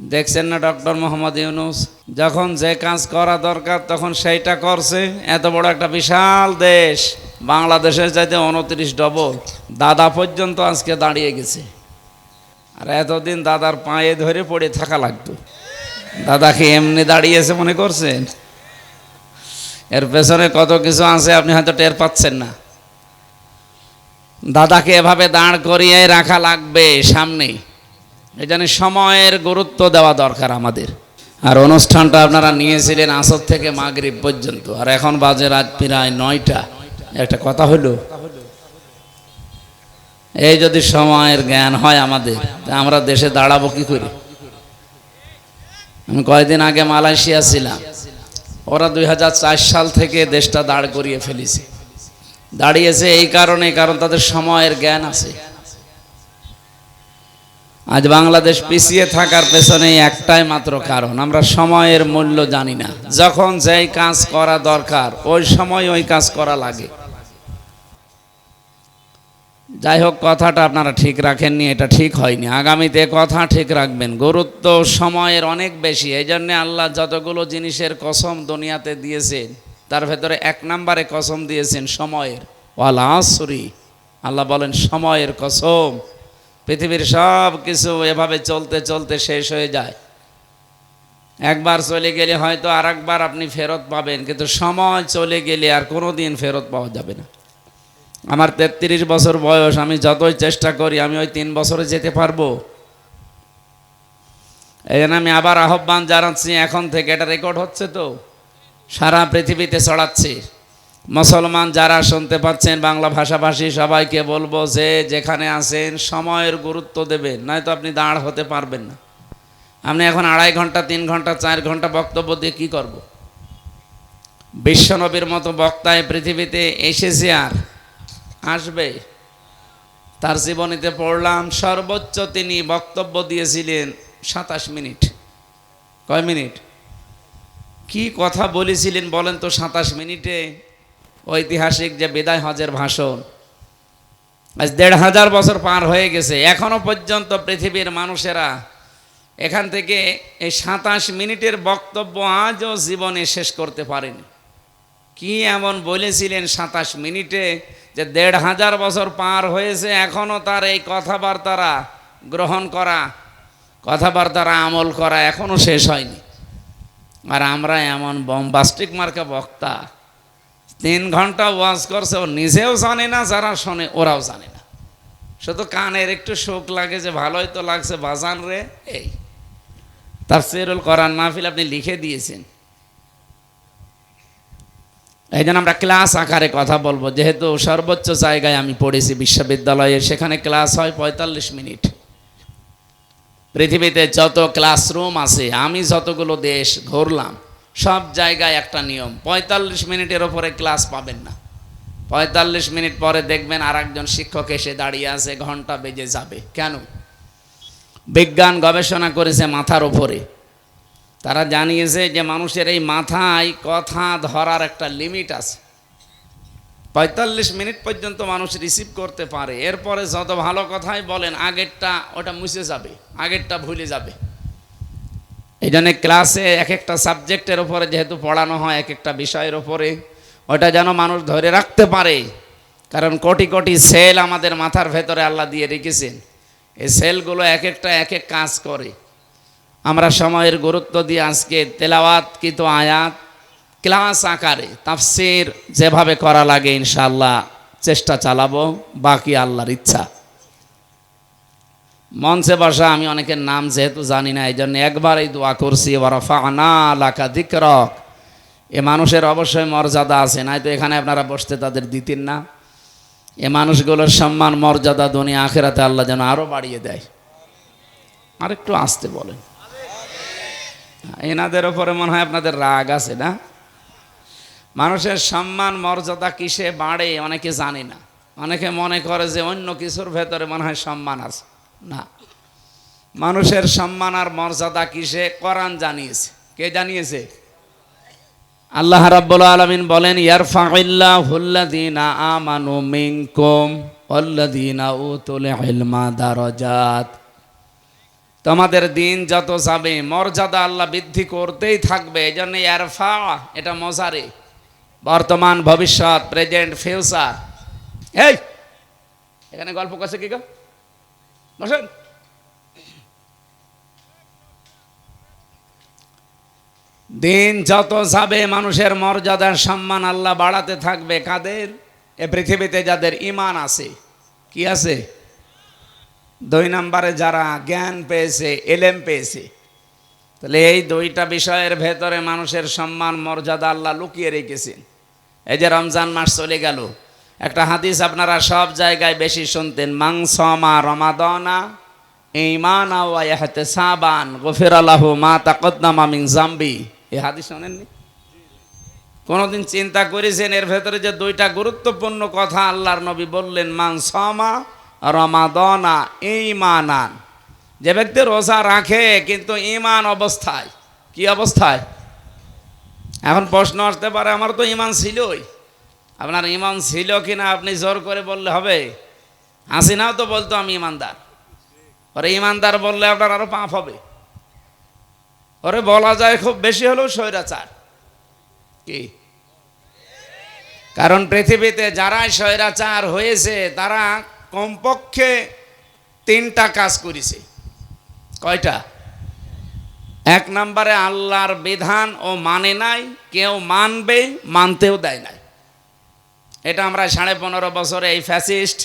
দেখছেন না, ডক্টর মোহাম্মদ ইউনুস? যখন যে কাজ করা দরকার, তখন সেইটা করছে। এত বড় একটা বিশাল দেশ। বাংলাদেশের চাইতে উনত্রিশ ডবল। দাদা পর্যন্ত আজকে দাঁড়িয়ে গেছে। আর এতদিন দাদার পায়ে ধরে পড়ে থাকা লাগতো। দাদাকে এমনি দাঁড়িয়েছে মনে করছেন? এর পেছনে কত কিছু আছে আপনি হয়তো টের পাচ্ছেন না। দাদাকে এভাবে দাঁড় করিয়ে রাখা লাগবে সামনে। এই সময়ের গুরুত্ব দেওয়া দরকার আমাদের। আর অনুষ্ঠানটা আপনারা নিয়েছিলেন আসর থেকে মাগরিব পর্যন্ত। আর এখন বাজে রাত প্রায় নয়টা। একটা কথা হলো, এই যদি সময়ের জ্ঞান হয় আমাদের, তা আমরা দেশে দাঁড়াবো কি করে? আমি কয়েকদিন আগে মালয়েশিয়া ছিলাম। ওরা দুই হাজার চার সাল থেকে দেশটা দাঁড় করিয়ে ফেলেছে। দাঁড়িয়েছে এই কারণে, কারণ তাদের সময়ের জ্ঞান আছে। আজ বাংলাদেশ পিছিয়ে থাকার পেছনে একটাই মাত্র কারণ, আমরা সময়ের মূল্য জানি না। যখন যেই কাজ করা দরকার, ওই সময় ওই কাজ করা লাগে। যাই হোক, কথাটা আপনারা ঠিক রাখেননি, এটা ঠিক হয়নি। আগামীতে কথা ঠিক রাখবেন। গুরুত্ব সময়ের অনেক বেশি এই জন্যে আল্লাহ যতগুলো জিনিসের কসম দুনিয়াতে দিয়েছেন, তার ভেতরে এক নম্বরে কসম দিয়েছেন, সময়ের। ওয়াল আসরি, আল্লাহ বলেন, সময়ের কসম। পৃথিবীর সব কিছু এভাবে চলতে চলতে শেষ হয়ে যায়। একবার চলে গেলে হয়তো আর একবার আপনি ফেরত পাবেন, কিন্তু সময় চলে গেলে আর কোনো দিন ফেরত পাওয়া যাবে না। আমার তেত্রিশ বছর বয়স, আমি যতই চেষ্টা করি, আমি ওই তিন বছরে যেতে পারব। এই জন্য আমি আবার আহ্বান জানাচ্ছি, এখন থেকে এটা রেকর্ড হচ্ছে তো? সারা পৃথিবীতে ছড়াচ্ছে। মুসলমান যারা শুনতে পাচ্ছেন বাংলা ভাষাভাষী, সবাইকে বলব যে যেখানে আছেন সময়ের গুরুত্ব দেবেন, নয়তো আপনি দাঁড় হতে পারবেন না। আপনি এখন আড়াই ঘণ্টা, তিন ঘণ্টা, চার ঘণ্টা বক্তব্য দিয়ে কী করব? বিশ্বনবীর মতো বক্তায় পৃথিবীতে এসেছে আর আসবে। তার জীবনীতে পড়লাম, সর্বোচ্চ তিনি বক্তব্য দিয়েছিলেন সাতাশ মিনিট। কয় মিনিট? কি কথা বলেছিলেন বলেন তো সাতাশ মিনিটে? ঐতিহাসিক যে বিদায় হজের ভাষণ, আজ দেড় হাজার বছর পার হয়ে গেছে, এখনও পর্যন্ত পৃথিবীর মানুষেরা এখান থেকে এই সাতাশ মিনিটের বক্তব্য আজও জীবনে শেষ করতে পারেনি। কি এমন বলেছিলেন সাতাশ মিনিটে যে দেড় হাজার বছর পার হয়েছে এখনও তার এই কথাবার্তারা গ্রহণ করা, কথাবার্তারা আমল করা এখনও শেষ হয়নি। আর আমরা এমন বম্বাস্টিক মার্কা বক্তা তিন ঘণ্টা ওয়াজ করছে, ও নিজেও জানে না, যারা শোনে ওরাও জানে না। শুধু কানের একটু শোক লাগে যে ভালোই তো লাগছে, বাজান রে, এই। তার সেরুল করার মাহফিল আপনি লিখে দিয়েছেন। এই জন্য আমরা ক্লাস আকারে কথা বলব। যেহেতু সর্বোচ্চ জায়গায় আমি পড়েছি বিশ্ববিদ্যালয়ে, সেখানে ক্লাস হয় পঁয়তাল্লিশ মিনিট। পৃথিবীতে যত ক্লাসরুম আছে, আমি যতগুলো দেশ ঘুরলাম সব জায়গায় একটা নিয়ম, পঁয়তাল্লিশ মিনিটের ওপরে ক্লাস পাবেন না। পঁয়তাল্লিশ মিনিট পরে দেখবেন আর একজন শিক্ষক এসে দাঁড়িয়ে আছে, ঘণ্টা বেজে যাবে। কেন? বিজ্ঞান গবেষণা করেছে মাথার ওপরে তারা জানিয়েছে যে মানুষের এই মাথায় কথা ধরার একটা লিমিট আছে। পঁয়তাল্লিশ মিনিট পর্যন্ত মানুষ রিসিভ করতে পারে। এরপরে যত ভালো কথাই বলেন, আগেরটা ওটা মুছে যাবে, আগেরটা ভুলে যাবে। এই জন্য ক্লাসে এক একটা সাবজেক্টের ওপরে যেহেতু পড়ানো হয় এক একটা বিষয়ের ওপরে ওটা যেন মানুষ ধরে রাখতে পারে। কারণ কোটি কোটি সেল আমাদের মাথার ভেতরে আল্লাহ দিয়ে রেখেছেন। এই সেলগুলো এক একটা এক এক কাজ করে। আমরা সময়ের গুরুত্ব দিয়ে আজকে তেলাওয়াত কিত আয়াত ক্লাস আকারে তাফসির যেভাবে করা লাগে ইনশাআল্লাহ চেষ্টা চালাবো, বাকি আল্লাহর ইচ্ছা। মঞ্চে বসা, আমি অনেকের নাম যেহেতু জানি না এই জন্য একবারই দোয়া করছি ওরফা আনা লাকা দিকরক। এ মানুষের অবশ্যই মর্যাদা আছে নাই তো এখানে আপনারা বসতে তাদের দিতেন না। এ মানুষগুলোর সম্মান, মর্যাদা দুনিয়া আখেরাতে আল্লাহ যেন আরও বাড়িয়ে দেয়। আর একটু আসতে বলেন। এনাদের ওপরে মনে হয় আপনাদের রাগ আছে না? মানুষের সম্মান, মর্যাদা কিসে বাড়ে, অনেকে জানে না। অনেকে মনে করে যে অন্য কিছুর ভেতরে মনে হয় সম্মান আছে। না। মানুষের সম্মান আর মর্যাদা কিসে? কোরআন জানিয়েছে। কে জানিয়েছে? আল্লাহ রাব্বুল আলামিন বলেন ইয়ারফাইল্লাহুল্লাযীনা আমানু মিনকুম ওয়াল্লাযীনা উতুল ইলমা দারাজাত। তোমাদের দিন যত যাবে, মর্যাদা আল্লাহ বৃদ্ধি করতেই থাকবে এই জন্য এরফা এটা মজারে। বর্তমান, ভবিষ্যৎ, প্রেজেন্ট, ফিউচার। এই! এখানে গল্প করছে কি গো? বসেন দিন যত যাবে, মানুষের মর্যাদার সম্মান আল্লাহ বাড়াতে থাকবে। কাদের? এ পৃথিবীতে যাদের ইমান আছে। কি আছে? দুই নম্বরে যারা জ্ঞান পেয়েছে, এলেম পেয়েছে। তাহলে এই দুইটা বিষয়ের ভেতরে মানুষের সম্মান, মর্যাদা আল্লাহ লুকিয়ে রেখেছেন। এই যে রমজান মাস চলে গেল একটা হাদিস আপনারা সব জায়গায় বেশি শুনতেন মাংসমা রমাদনা ইমান আওয়াতে সাবান গফির আল্লাহ মা তাকদ্দামা মিং জাম্বি। এই হাদিস শোনেননি? কোনোদিন চিন্তা করেছেন এর ভেতরে যে দুইটা গুরুত্বপূর্ণ কথা আল্লাহর নবী বললেন মাংসমা রমাদনা ইমানান যে ব্যক্তি রোজা রাখে কিন্তু ইমান অবস্থায়, কি অবস্থায়? এখন প্রশ্ন আসতে পারে, আমার তো ইমান ছিলই। আপনার ইমান ছিল কি না আপনি জোর করে বললে হবে? হাসিনাও তো বলতো আমি ইমানদার। ওরে ইমানদার বললে আপনার আরও পাপ হবে। ওরে বলা যায় খুব বেশি হলেও স্বৈরাচার। কি? কারণ পৃথিবীতে যারা স্বৈরাচার হয়েছে, তারা কমপক্ষে তিনটা কাজ করেছে। কয়টা? এক নম্বরে আল্লাহর বিধান ও মানে নাই, কেউ মানবে, মানতেও দেয় নাই। এটা আমরা সাড়ে পনেরো বছরে এই ফ্যাসিস্ট,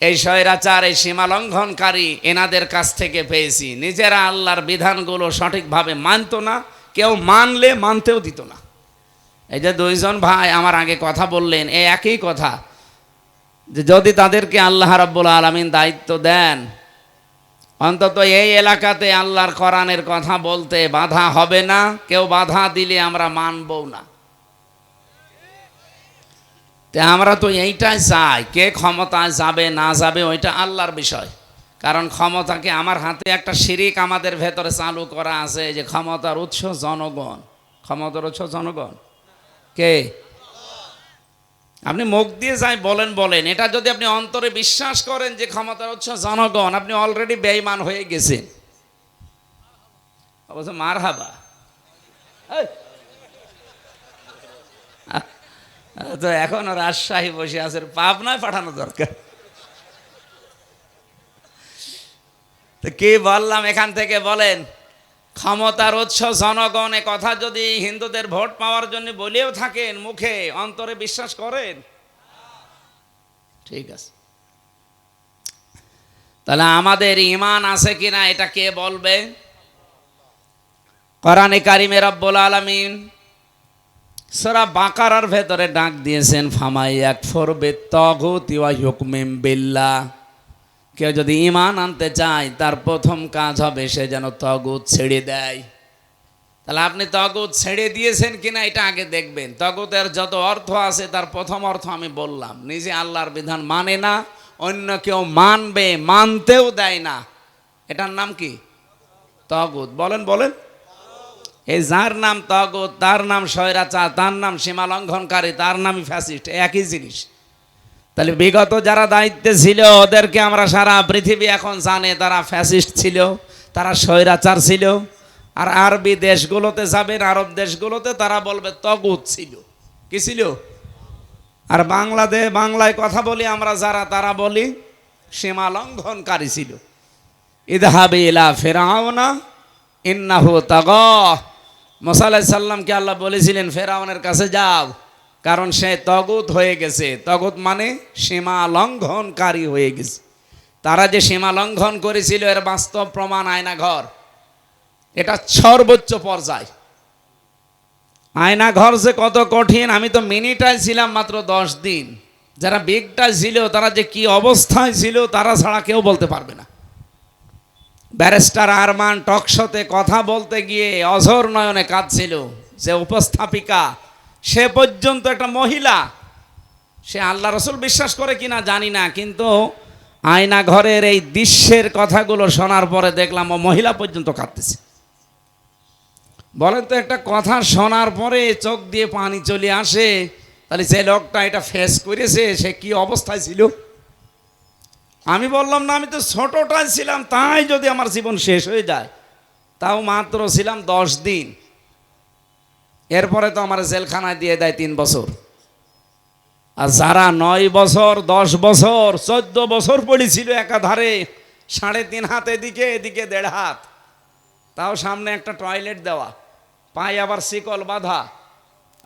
এই স্বৈরাচার, এই সীমালঙ্ঘনকারী এনাদের কাছ থেকে পেয়েছি। নিজেরা আল্লাহর বিধানগুলো সঠিকভাবে মানতো না, কেউ মানলে মানতেও দিত না। এই যে দুইজন ভাই আমার আগে কথা বললেন এই একই কথা। যে যদি তাদেরকে আল্লাহ রাব্বুল আলমিন দায়িত্ব দেন, অন্তত এই এলাকাতে আল্লাহর কোরআনের কথা বলতে বাধা হবে না, কেউ বাধা দিলে আমরা মানবও না। আমরা তো এইটাই চাই, কে ক্ষমতায় যাবে, না যাবে, ওইটা আল্লাহর বিষয়। কারণ ক্ষমতাকে আমার হাতে একটা শিরিক আমাদের ভেতরে চালু করা আছে যে ক্ষমতার উৎস জনগণ। ক্ষমতার উৎস জনগণ। কে? আপনি মুখ দিয়ে যাই বলেন বলেন। এটা যদি আপনি অন্তরে বিশ্বাস করেন যে ক্ষমতার উৎস জনগণ, আপনি অলরেডি বেঈমান হয়ে গেছেন। অবশ্য মার হাবা তো এখন রাজশাহী বসে আছে পাবনায় পাঠানো দরকার। তো কি বললাম, এখান থেকে বলেন, ক্ষমতার উৎস জনগণ কথা যদি হিন্দুদের ভোট পাওয়ার জন্য বলেও থাকেন, মুখে, অন্তরে বিশ্বাস করেন? ঠিক আছে। তাহলে আমাদের ইমান আছে কিনা, এটা কে বলবে? কোরআনে কারিমে রব্বুল আলামিন সরা বাকারার ভেতরে ডাক দিয়েছেন, ফামাই এক ফরবে তগুত ইয়া হুকমিম বিল্লাহ কেউ যদি ইমান আনতে চায়, তার প্রথম কাজ হবে সে যেন তগুত ছেড়ে দেয়। তাহলে আপনি তগুত ছেড়ে দিয়েছেন কিনা এটা আগে দেখবেন। তগুতের যত অর্থ আছে, তার প্রথম অর্থ আমি বললাম। নিজে আল্লাহর বিধান মানে না, অন্য কেউ মানবে, মানতেও দেয় না। এটার নাম কি? তগুত। বলেন বলেন। এই যার নাম তগুত, তার নাম স্বৈরাচার, তার নাম সীমা লঙ্ঘনকারী, তার নামই ফ্যাসিস্ট একই জিনিস। তাহলে বিগত যারা দায়িত্বে ছিল, ওদেরকে আমরা সারা পৃথিবী এখন জানে, তারা ফ্যাসিস্ট ছিল, তারা স্বৈরাচার ছিল, আর আরবি দেশগুলোতে যাবেন, আরব দেশগুলোতে তারা বলবে তগুত ছিল। কি ছিল? আর বাংলাদেশ বাংলায় কথা বলি আমরা যারা, তারা বলি সীমা লঙ্ঘনকারী ছিল। ইদহাবে ইলা ফেরাওনা ইন্নাহু তাগ। মোসাল্লাহ সাল্লামকে আল্লাহ বলেছিলেন, ফেরাউনের কাছে যাও। কারণ সে তগুত হয়ে গেছে। তগুত মানে সীমা লঙ্ঘনকারী হয়ে গেছে। তারা যে সীমা লঙ্ঘন করেছিল, এর বাস্তব প্রমাণ আয়না ঘর এটা সর্বোচ্চ পর্যায়। আয়না ঘর যে কত কঠিন, আমি তো মিনিটাই ছিলাম মাত্র দশ দিন। যারা বিগটাই ছিল, তারা যে কি অবস্থায় ছিল, তারা ছাড়া কেউ বলতে পারবে না। ব্যারিস্টার আরমান টকশোতে কথা বলতে গিয়ে অঝর নয়নে কাঁদছিল। যে উপস্থাপিকা, সে পর্যন্ত একটা মহিলা। সে আল্লাহ রসুল বিশ্বাস করে কিনা জানি না, কিন্তু আয়না ঘরের এই দৃশ্যের কথাগুলো শোনার পরে দেখলাম ও মহিলা পর্যন্ত কাঁদতেছে। বলেন তো একটা কথা শোনার পরে চোখ দিয়ে পানি চলে আসে, তাহলে যে লোকটা এটা ফেস করেছে, সে কি অবস্থায় ছিল? আমি বললাম, না, আমি তো ছোটটাই ছিলাম, তাই যদি আমার জীবন শেষ হয়ে যায়। তাও মাত্র ছিলাম দশ দিন। এরপরে তো আমার জেলখানায় দিয়ে দেয় তিন বছর। আর যারা নয় বছর, দশ বছর, চোদ্দ বছর পড়েছিল একাধারে, সাড়ে তিন হাত এদিকে এদিকে দেড় হাত। তাও সামনে একটা টয়লেট দেওয়া, পায়ে আবার শিকল বাঁধা।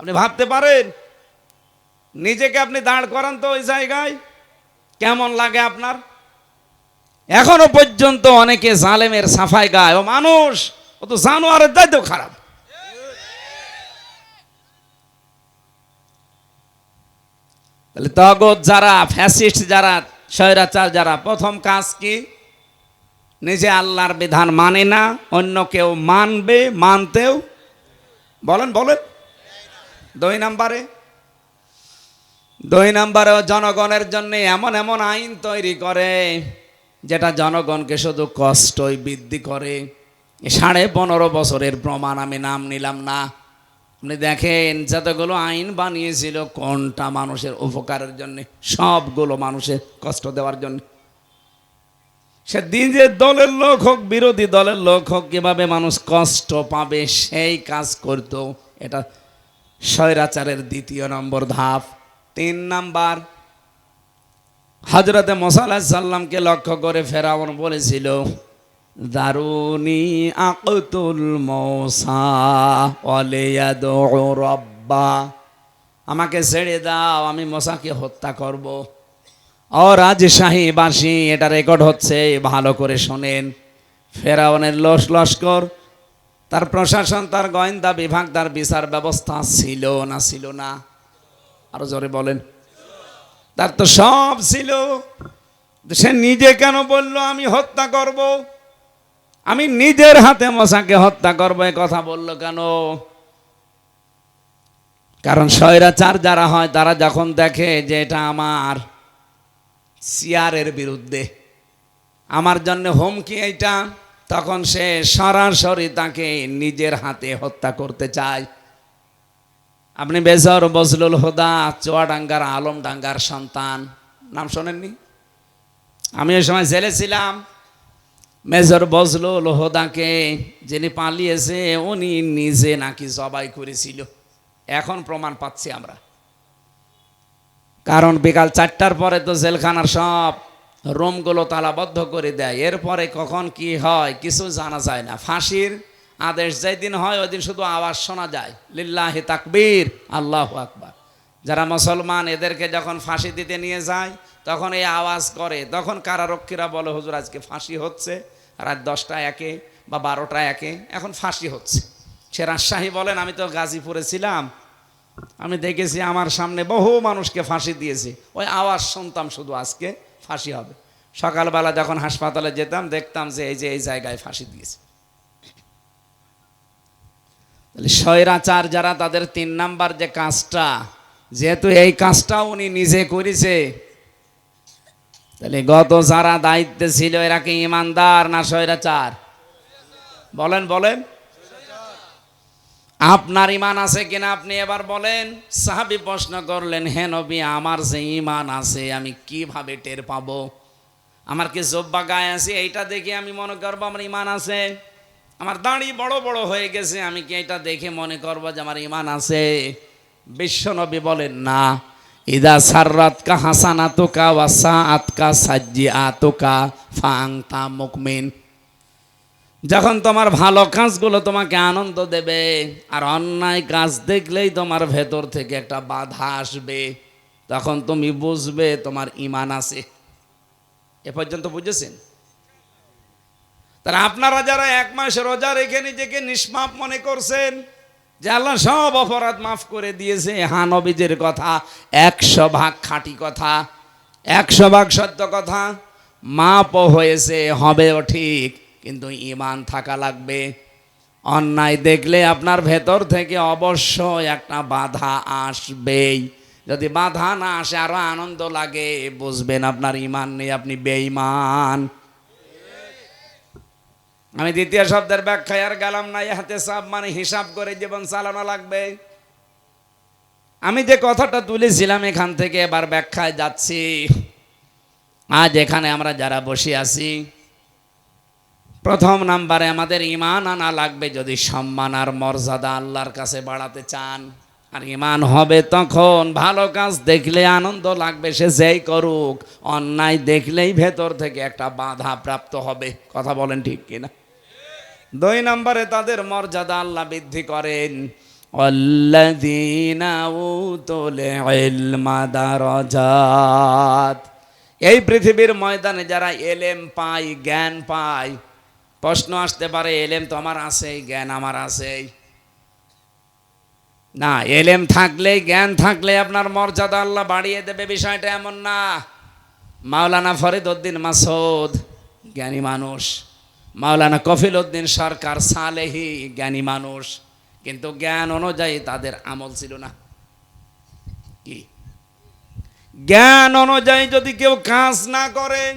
আপনি ভাবতে পারেন, নিজেকে আপনি দাঁড় করান তো ওই জায়গায়। কেমন লাগে আপনার? এখনও পর্যন্ত অনেকে জালেমের সাফাই গায়। ও মানুষ, ও তো জানোয়ারের দায়িত্ব খারাপ। তাহলে তগত যারা ফ্যাসিস্ট, যারা স্বৈরাচার, যারা প্রথম কাজ কি? নিজে আল্লাহর বিধান মানে না, অন্য কেউ মানবে, মানতেও। বলেন বলেন। দুই নাম্বারে। দুই নাম্বারে জনগণের জন্য এমন এমন আইন তৈরি করে, যেটা জনগণকে শুধু কষ্টই বৃদ্ধি করে। সাড়ে পনেরো বছরের প্রমাণ আমি নাম নিলাম না। আপনি দেখেন, যতগুলো আইন বানিয়েছিল, কোনটা মানুষের উপকারের জন্য, সবগুলো মানুষের কষ্ট দেওয়ার জন্য। সে দিন যে দলের লোক হোক, বিরোধী দলের লোক হোক, কীভাবে মানুষ কষ্ট পাবে, সেই কাজ করত। এটা স্বৈরাচারের দ্বিতীয় নম্বর ধাপ। তিন নাম্বার। হজরতে সাল্লামকে লক্ষ্য করে ফেরাউন বলেছিল, দারুনি আকতুল মৌসা রব্বা। আমাকে ছেড়ে দাও, আমি মশাকে হত্যা করব। ও রাজশাহী বাসী এটা রেকর্ড হচ্ছে, ভালো করে শোনেন। ফেরাউনের লস লস্কর, তার প্রশাসন, তার গোয়েন্দা বিভাগ, তার বিচার ব্যবস্থা ছিল না ছিল না। আরও জোরে বলেন। তার তো সব ছিল। সে নিজে কেন বলল, আমি হত্যা করব? আমি নিজের হাতে মশাকে হত্যা করব। এ কথা বলল কেন? কারণ স্বৈরাচার যারা হয়, তারা যখন দেখে যে এটা আমার সিয়ারের বিরুদ্ধে, আমার জন্য হুমকি এইটা, তখন সে সরাসরি তাকে নিজের হাতে হত্যা করতে চায়। আপনি বেজর বজলুল হুদা চুয়াডাঙ্গার আলমডাঙ্গার সন্তান। নাম শোনেননি? আমি ওই সময় জেলে ছিলাম। মেজর বজলুল হোদাকে যিনি পালিয়েছে, উনি নিজে নাকি জবাই করেছিল। এখন প্রমাণ পাচ্ছি আমরা। কারণ বিকাল চারটার পরে তো জেলখানার সব রুমগুলো তালাবদ্ধ করে দেয়। এরপরে কখন কি হয়, কিছু জানা যায় না। ফাঁসির আদেশ যেই দিন হয় ওই দিন শুধু আওয়াজ শোনা যায়। লিল্লাহি তাকবীর, আল্লাহ আকবার। যারা মুসলমান, এদেরকে যখন ফাঁসি দিতে নিয়ে যায়, তখন এই আওয়াজ করে। তখন কারারক্ষীরা বলে, হুজুর, আজকে ফাঁসি হচ্ছে। রাত দশটা একে বা বারোটা একে, এখন ফাঁসি হচ্ছে। সে রাজশাহী বলেন, আমি তো গাজীপুরে ছিলাম। আমি দেখেছি আমার সামনে বহু মানুষকে ফাঁসি দিয়েছে। ওই আওয়াজ শুনতাম শুধু আজকে ফাঁসি হবে। সকালবেলা যখন হাসপাতালে যেতাম, দেখতাম যে এই যে এই জায়গায় ফাঁসি দিয়েছে। তাহলে স্বৈরাচার যারা তাদের তিন নাম্বার যে কাজটা, যেহেতু এই কাজটা উনি নিজে করেছে, তাহলে গত যারা দায়িত্বে ছিল এরা কি ইমানদার না স্বৈরাচার? বলেন বলেন। আপনার ইমান আছে কিনা আপনি এবার বলেন। সাহাবি প্রশ্ন করলেন, হে নবী, আমার যে ইমান আছে আমি কীভাবে টের পাবো? আমার কি জব্বা গায়ে আছে? এইটা দেখে আমি মনে করব আমার ইমান আছে। আমার দাঁড়ি বড় বড় হয়ে গেছে, আমি কি এটা দেখে মনে করব যে আমার ইমান আছে? বিশ্বনবী বলেন, না। ইদা সাররাত কা হাসানা তোকা ওয়াসা আতকা সাজ্জি আতোকা ফাং তা মুকমিন। যখন তোমার ভালো কাজগুলো তোমাকে আনন্দ দেবে, আর অন্যায় কাজ দেখলেই তোমার ভেতর থেকে একটা বাধা আসবে, তখন তুমি বুঝবে তোমার ইমান আছে। এ পর্যন্ত বুঝেছেন? তাহলে আপনারা যারা এক মাস রোজা রেখে নিজেকে নিষ্পাপ মনে করছেন, যে আল্লাহ সব অপরাধ মাফ করে দিয়েছে হানবিজের কথা, একশো ভাগ খাঁটি কথা, একশো ভাগ সত্য কথা, মাপও হয়েছে, হবেও ঠিক, কিন্তু ইমান থাকা লাগবে। অন্যায় দেখলে আপনার ভেতর থেকে অবশ্যই একটা বাধা আসবেই। যদি বাধা না আসে, আরও আনন্দ লাগে, বুঝবেন আপনার ইমান নেই আপনি বেঈমান। আমি দ্বিতীয় শব্দের ব্যাখ্যায় আর গেলাম না হাতে সাব মানে হিসাব করে জীবন চালানো লাগবে। আমি যে কথাটা তুলেছিলাম এখান থেকে এবার ব্যাখ্যায় যাচ্ছি। আজ এখানে আমরা যারা বসে আছি, প্রথম নাম্বারে আমাদের ইমান আনা লাগবে যদি সম্মান আর মর্যাদা আল্লাহর কাছে বাড়াতে চান। আর ইমান হবে তখন ভালো কাজ দেখলে আনন্দ লাগবে, সে যেই করুক। অন্যায় দেখলেই ভেতর থেকে একটা বাধা প্রাপ্ত হবে। কথা বলেন ঠিক কিনা? দুই নম্বরে তাদের মর্যাদা আল্লাহ বৃদ্ধি করেন। এই পৃথিবীর ময়দানে যারা এলেম পায়, জ্ঞান পায়, প্রশ্ন আসতে পারে, এলেম তো আমার আছেই, জ্ঞান আমার আছেই। না, এলেম থাকলেই জ্ঞান থাকলে আপনার মর্যাদা আল্লাহ বাড়িয়ে দেবে, বিষয়টা এমন না। মাওলানা ফরিদ উদ্দিন মাসুদ, জ্ঞানী মানুষ। মাওলানা কফিল উদ্দিন সরকার সালেহি, জ্ঞানী মানুষ। কিন্তু জ্ঞান অনুযায়ী তাদের আমল ছিল না। কি? জ্ঞান অনুযায়ী যদি কেউ কাজ না করে,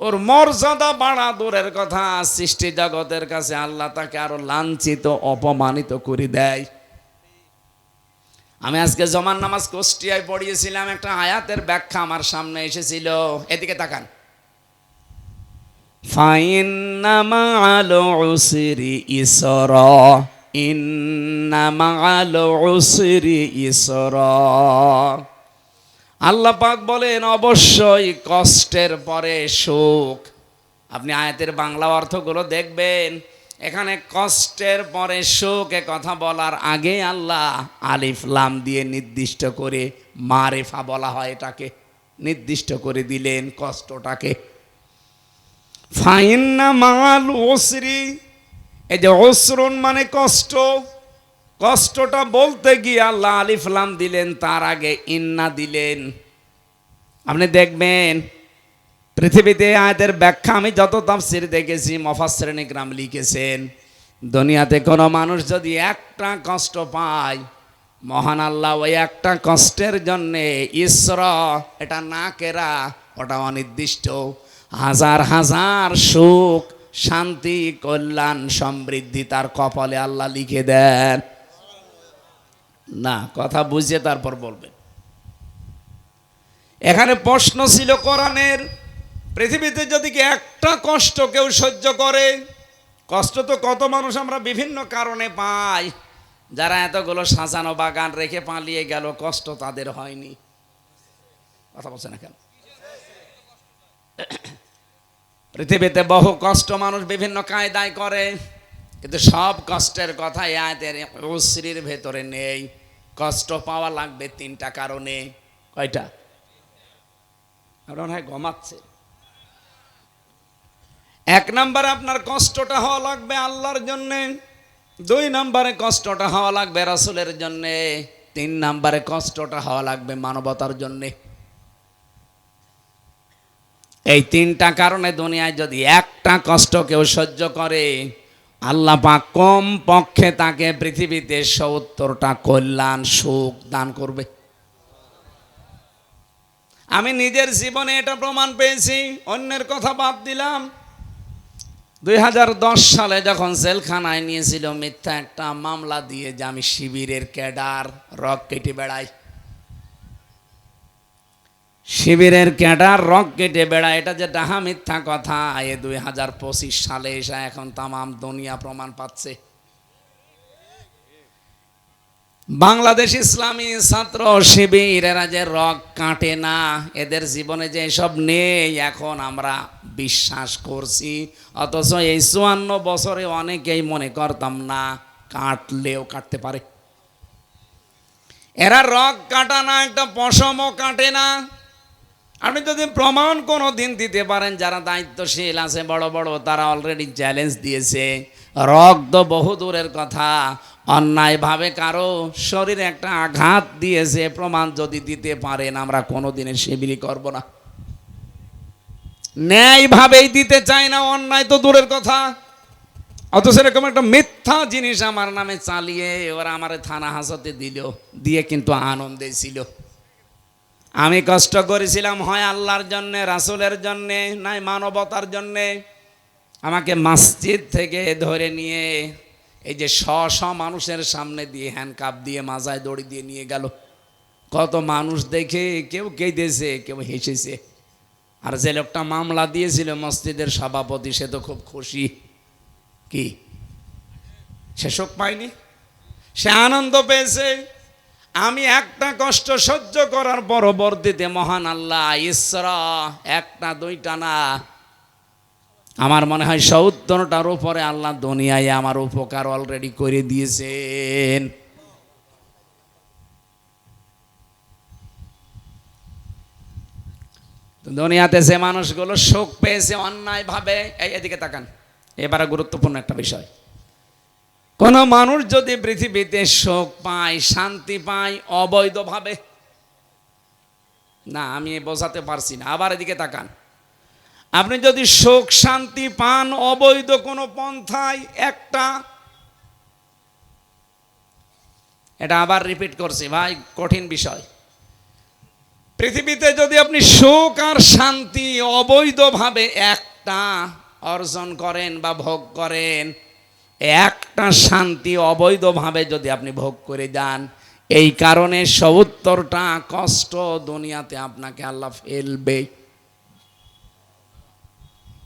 ওর মর্যাদা বাড়া দূরের কথা, সৃষ্টি জগতের কাছে আল্লাহ তাকে আরও লাঞ্ছিত, অপমানিত করে দেয়। আমি আজকে জমান নামাজ কোষ্টিয়ায় পড়িয়েছিলাম, একটা আয়াতের ব্যাখ্যা আমার সামনে এসেছিল। এদিকে তাকান। ফাইন্নামা আলো উসরি ইসর ইন্নামা আলো উসরি ইসর। আল্লাহ পাক বলেন, অবশ্যই কষ্টের পরে সুখ। আপনি আয়াতের বাংলা অর্থগুলো দেখবেন। এখানে কষ্টের পরে এ কথা বলার আগে আল্লাহ আলিফ লাম দিয়ে নির্দিষ্ট করে মারেফা বলা হয় এটাকে। নির্দিষ্ট করে দিলেন কষ্টটাকে। ফাইন্না মাল ওসরি, এই যে ওসরুন মানে কষ্ট। কষ্টটা বলতে গিয়ে আল্লাহ আলিফলাম দিলেন, তার আগে ইন্না দিলেন। আপনি দেখবেন পৃথিবীতে আয়াতের ব্যাখ্যা আমি যত তাফসির দেখেছি মফাশ্রেণী গ্রাম লিখেছেন, দুনিয়াতে কোনো মানুষ যদি একটা কষ্ট পায়, মহান আল্লাহ ওই একটা কষ্টের জন্যে ঈশ্বর এটা না কেরা, ওটা অনির্দিষ্ট। হাজার হাজার সুখ, শান্তি, কল্যাণ, সমৃদ্ধি তার কপালে আল্লাহ লিখে দেন। না, কথা বুঝে তারপর বলবেন। এখানে প্রশ্ন ছিল কোরআনের পৃথিবীতে যদি একটা কষ্ট কেউ সহ্য করে, কষ্ট তো কত মানুষ আমরা বিভিন্ন কারণে পাই। যারা এতগুলো সাজানো বাগান রেখে পালিয়ে গেল, কষ্ট তাদের হয়নি। কথা বলছে না কেন? পৃথিবীতে বহু কষ্ট মানুষ বিভিন্ন কায়দায় করে, কিন্তু সব কষ্টের কথা আয়তের উশ্রির ভেতরে নেই। কষ্ট পাওয়া লাগবে তিনটা কারণে। কয়টা? মনে হয় ঘুমাচ্ছে। এক নম্বরে আপনার কষ্টটা হওয়া লাগবে আল্লাহর জন্যে, দুই নম্বরে কষ্টটা হওয়া লাগবে রাসুলের জন্যে, তিন নম্বরে কষ্টটা হওয়া লাগবে মানবতার জন্যে। এই তিনটা কারণে দুনিয়ায় যদি একটা কষ্ট কেউ সহ্য করে, আল্লাহ পাক কম পক্ষে তাকে পৃথিবীতে সত্তরটা কল্যাণ, সুখ দান করবে। আমি নিজের জীবনে এটা প্রমাণ পেয়েছি, অন্যের কথা বাদ দিলাম দুই হাজার দশ সালে যখন জেলখানায় নিয়েছিল মিথ্যা একটা মামলা দিয়ে যে আমি শিবিরের ক্যাডার, রক কেটে বেড়াই। শিবিরের ক্যাডার, রক কেটে বেড়ায়, এটা যে ডাহা মিথ্যা কথা, এ দুই হাজার পঁচিশ সালে এসে এখন তামাম দুনিয়া প্রমাণ পাচ্ছে। বাংলাদেশ ইসলামী ছাত্র শিবির, এরা যে রক কাটে না, এদের জীবনে যে এসব নেই, এখন আমরা বিশ্বাস করছি। অথচ এই চুয়ান্ন বছরে অনেকেই মনে করতাম, না, কাটলেও কাটতে পারে। এরা রক কাটা না, একটা পশমও কাটে না। আপনি যদি প্রমাণ কোনো দিন দিতে পারেন, যারা দায়িত্বশীল আছে, বড় বড়, তারা অলরেডি চ্যালেঞ্জ দিয়েছে। রক্ত বহু দূরের কথা। অন্যায়ভাবে কারও শরীরে একটা আঘাত দিয়েছে, প্রমাণ যদি দিতে পারেন, আমরা কোনো দিনের শিবিরি করব না। ন্যায়ভাবেই দিতে চাই না, অন্যায় তো দূরের কথা। অথচ এরকম একটা মিথ্যা জিনিস আমার নামে চালিয়ে ওরা আমার থানা হাসতে দিল, দিয়ে কিন্তু আনন্দে ছিল। আমি কষ্ট করেছিলাম, হয় আল্লাহর জন্যে, রাসুলের জন্যে, নাই মানবতার জন্যে। আমাকে মসজিদ থেকে ধরে নিয়ে এই যে শ শ মানুষের সামনে দিয়ে হ্যান্ডকাপ দিয়ে মাজায় দড়ি দিয়ে নিয়ে গেল। কত মানুষ দেখে কেউ কেঁদেছে, কেউ হেসেছে। আর যে লোকটা মামলা দিয়েছিল মসজিদের সভাপতি, সে তো খুব খুশি। কি? সে শোক পায়নি? সে আনন্দ পেয়েছে? আমি একটা কষ্ট সহ্য করার পরবর্তীতে মহান আল্লাহ, ইসরা, একটা, দুইটা না আমার মনে হয় সত্তরটার উপরে আল্লাহ দুনিয়ায় আমার উপকার অলরেডি করে দিয়েছেন। দুনিয়াতে যে মানুষগুলো শোক পেয়েছে অন্যায়ভাবে, এই এদিকে তাকান। এবারে গুরুত্বপূর্ণ একটা বিষয়। কোন মানুষ যদি পৃথিবীতে শোক পায়, শান্তি পায়, অবৈধভাবে, না, আমি বোঝাতে পারছি না। আবার এদিকে তাকান। আপনি যদি শোক শান্তি পান, অবৈধ কোনো পন্থায় একটা, এটা আবার রিপিট করছি, ভাই, কঠিন বিষয়। পৃথিবীতে যদি আপনি সুখ আর শান্তি অবৈধভাবে একটা অর্জন করেন বা ভোগ করেন, একটা শান্তি অবৈধভাবে যদি আপনি ভোগ করে যান, এই কারণে সত্তরটা কষ্ট দুনিয়াতে আপনাকে আল্লাহ ফেলবে।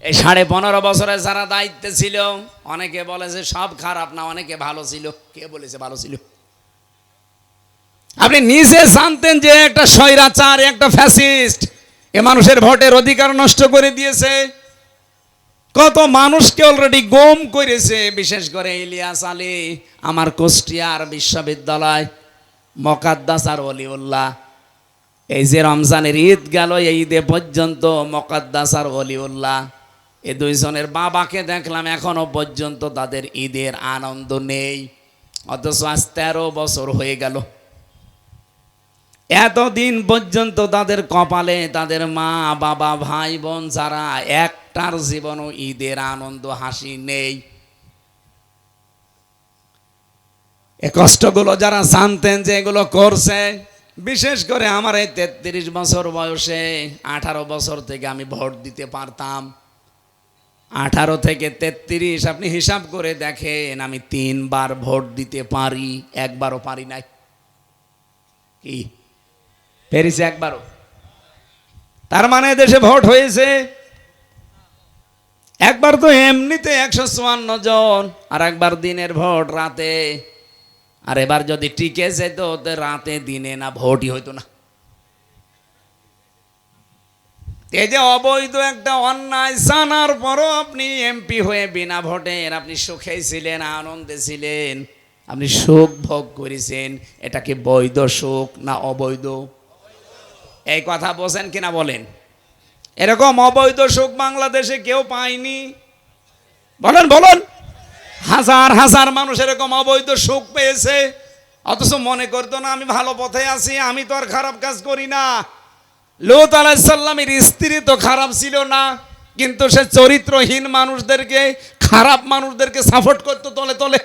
এই সাড়ে পনেরো বছরে যারা দায়িত্বে ছিল, অনেকে বলে যে সব খারাপ না, অনেকে ভালো ছিল। কে বলেছে ভালো ছিল? আপনি নিজে জানতেন যে একটা স্বৈরাচার, একটা ফ্যাসিস্ট, এ মানুষের ভোটের অধিকার নষ্ট করে দিয়েছে। কত মানুষকে অলরেডি গম করেছে, বিশেষ করে ইলিয়াস আলী, আমার কুষ্টিয়ার বিশ্ববিদ্যালয়, মকাদ্দাস আর অলিউল্লাহ। এই যে রমজানের ঈদ গেল, এই ঈদে পর্যন্ত মকাদ্দাস আর অলিউল্লাহ। এই দুইজনের বাবাকে দেখলাম এখনও পর্যন্ত তাদের ঈদের আনন্দ নেই। অথচ আজ তেরো বছর হয়ে গেল। এতদিন পর্যন্ত তাদের কপালে তাদের মা, বাবা, ভাই, বোন যারা, একটার জীবনও ঈদের আনন্দ, হাসি নেই। এ কষ্টগুলো যারা জানতেন যে এগুলো করছে, বিশেষ করে আমার এই তেত্রিশ বছর বয়সে আঠারো বছর থেকে আমি ভোট দিতে পারতাম। আঠারো থেকে তেত্রিশ, আপনি হিসাব করে দেখেন, আমি তিনবার ভোট দিতে পারি, একবারও পারি নাই। কি? পেরেছে একবারও? তার মানে দেশে ভোট হয়েছে। একবার তো এমনিতে একশো চুয়ান্ন জন, আর একবার দিনের ভোট রাতে। আর এবার যদি টিকে যেত রাতে দিনে না, ভোটই হইতো না। এই যে অবৈধ একটা অন্যায় জানার পরও আপনি এমপি হয়ে বিনা ভোটের আপনি সুখে ছিলেন, আনন্দে ছিলেন, আপনি সুখ ভোগ করেছেন, এটা কি বৈধ সুখ না অবৈধ? এই কথা বোঝেন কিনা বলেন? এরকম অবৈধ সুখ বাংলাদেশে কেউ পায়নি? বলেন বলেন। হাজার হাজার মানুষ এরকম অবৈধ সুখ পেয়েছে, অথচ মনে করতো না, আমি ভালো পথে আছি, আমি তো আর খারাপ কাজ করি না। লোত আলাইসাল্লামের স্ত্রী তো খারাপ ছিল না, কিন্তু সে চরিত্রহীন মানুষদেরকে, খারাপ মানুষদেরকে সাপোর্ট করতো তলে তলে।